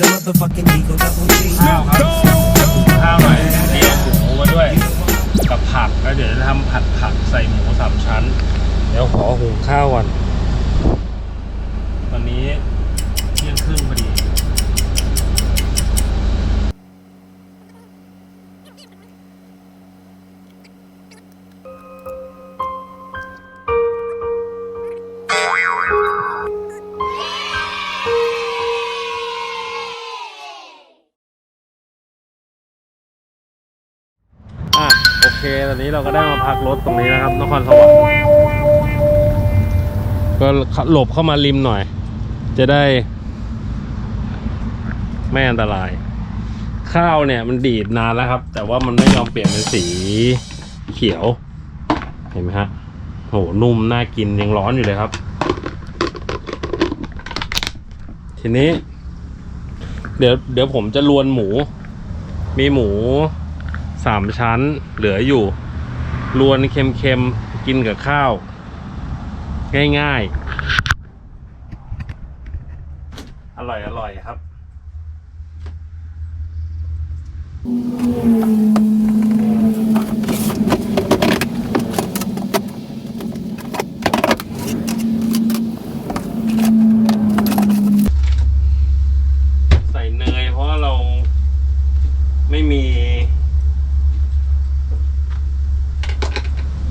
the motherfucking Eagle Double G. ข้าวครับข้าวหน่อยเตรียมหมูมาด้วย กับผักแล้วเดี๋ยวจะทำผัดผักใส่หมูสามชั้น เดี๋ยวขอหุงข้าวก่อนตอนนี้เที่ยงครึ่งพอดี เค ตอนนี้เราก็ได้มาพักรถตรงนี้นะครับ นครสวรรค์ก็หลบเข้ามาริมหน่อย จะได้ ไม่อันตราย ข้าวเนี่ยมันดีดนานแล้วครับ แต่ว่ามันไม่ยอมเปลี่ยนเป็นสีเขียว เห็นไหมฮะโหนุ่มน่ากินยังร้อนอยู่เลยครับ ทีนี้ เดี๋ยวเดี๋ยวผมจะลวนหมู มีหมู สามชั้นเหลืออยู่รวนเค็มๆ กินกับข้าว ง่ายๆ อร่อยอร่อยครับ ใส่เนยเพราะว่าเราไม่มี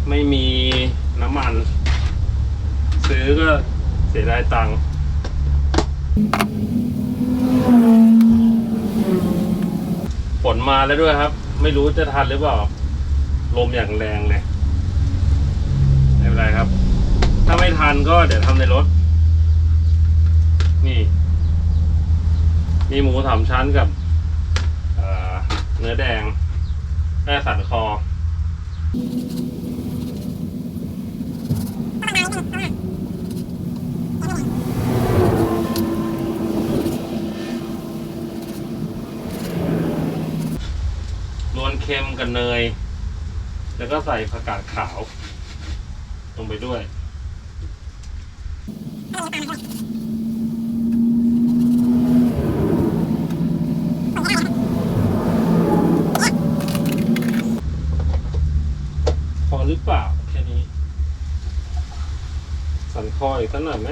ไม่มีน้ำมัน ซื้อก็เสียดายตังค์ฝน มาแล้วด้วยครับ ไม่รู้จะทันหรือเปล่า ลมอย่างแรงเลยไม่เป็นไรครับ ถ้าไม่ทันก็เดี๋ยวทำในรถ นี่ มีหมูสามชั้นกับเเนื้อแดงแม่สันคอ รวนเค็มกับเนย แล้วก็ใส่ผักกาดขาว ลงไปด้วยพอหรือเปล่า แค่นี้ สันคออีกสักหน่อยไหม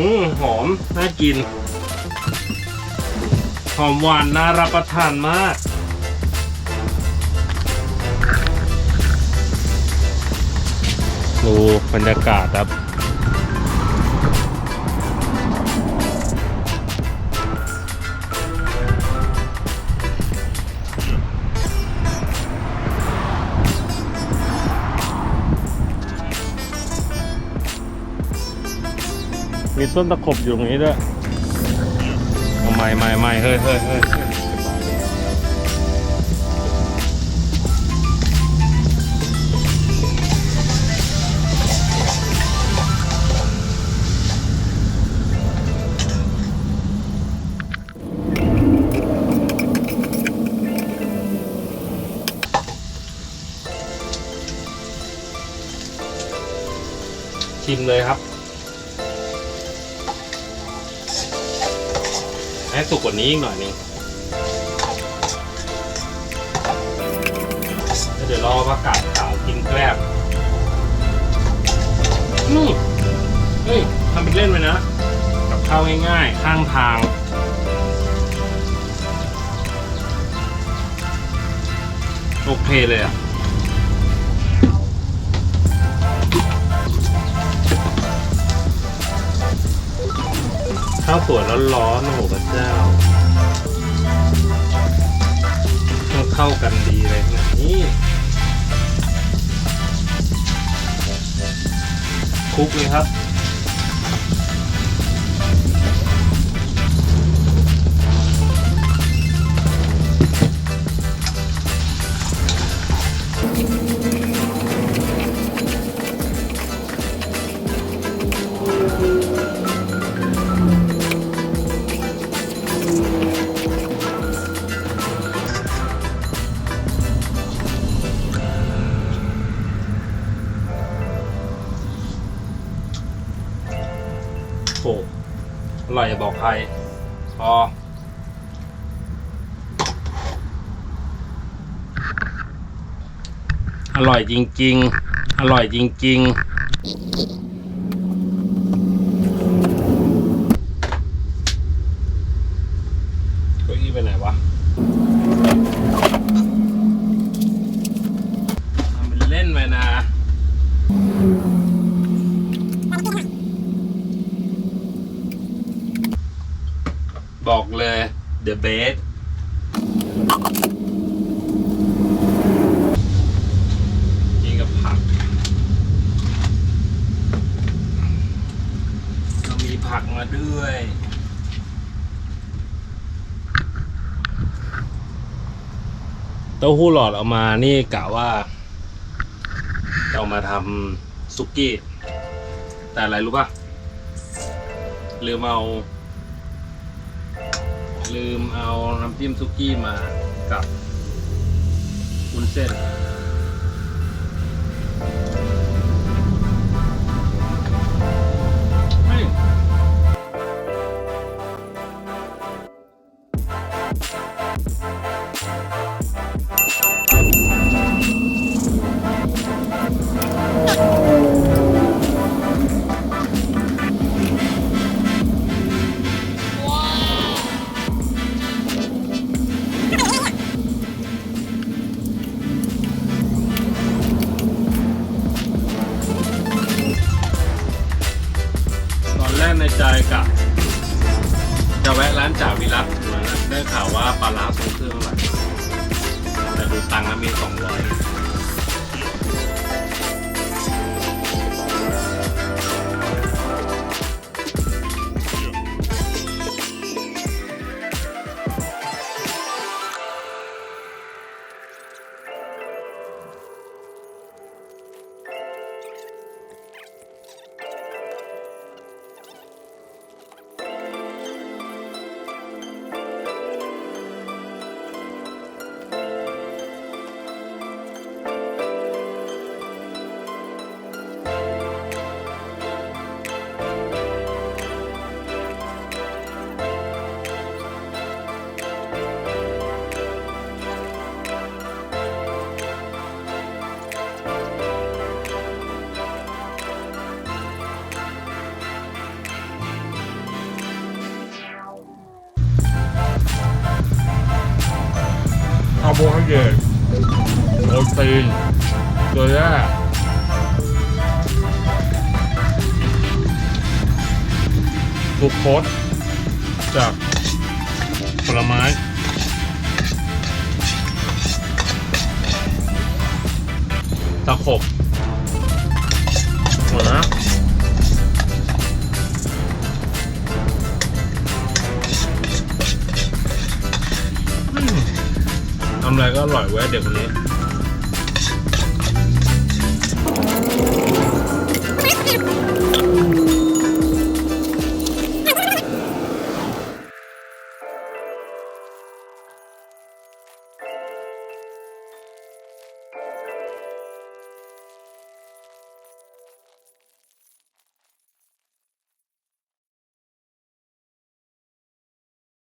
อืมหอม น่ากิน หอมหวานน่ารับประทานมาก ดูบรรยากาศครับ มีต้นตะขบอยู่ตรงนี้ด้วยเอาไม่ไม่ไม่เฮ้ยเฮ้ยเฮ้ยเฮ้ยชิมเลยครับ ให้สุกกว่านี้อีกหน่อยนึงแล้วเดี๋ยวรอประกาศขาวกินแกลบอืมเฮ้ยทำเป็นเล่นไปนะ กับข้าวง่ายๆ ข้างทางโอเคเลยอะ ข้าวสวยร้อนๆโอ้โหพระเจ้าต้องเข้ากันดีเลยนะนี่คลุกเลยครับ โอ้อร่อยอย่าบอกใครพออร่อยจริง ๆ อร่อยจริง ๆเก้าอี้ไปไหนวะทำเป็นเล่นไปนะ บอกเลย The Best กินกับผักเรามีผักมาด้วยเต้าหู้หลอดเอามานี่กะว่าเอามาทำซุกี้ แต่อะไรรู้ป่ะลืมเอา ลืมเอาน้ำจิ้มซุกี้มากับวุ้นเส้น ในใจกับจะแวะร้านจ่าวิรัตมานะได้ข่าวว่าปลาร้าทรงเครื่องอร่อยแต่ดูตังค์แล้วมีสองร้อย ตีนเกลือกลูโคสจากผลไม้ตะขบหมดนะอืมทำอะไรก็อร่อยเว้เด็กคนนี้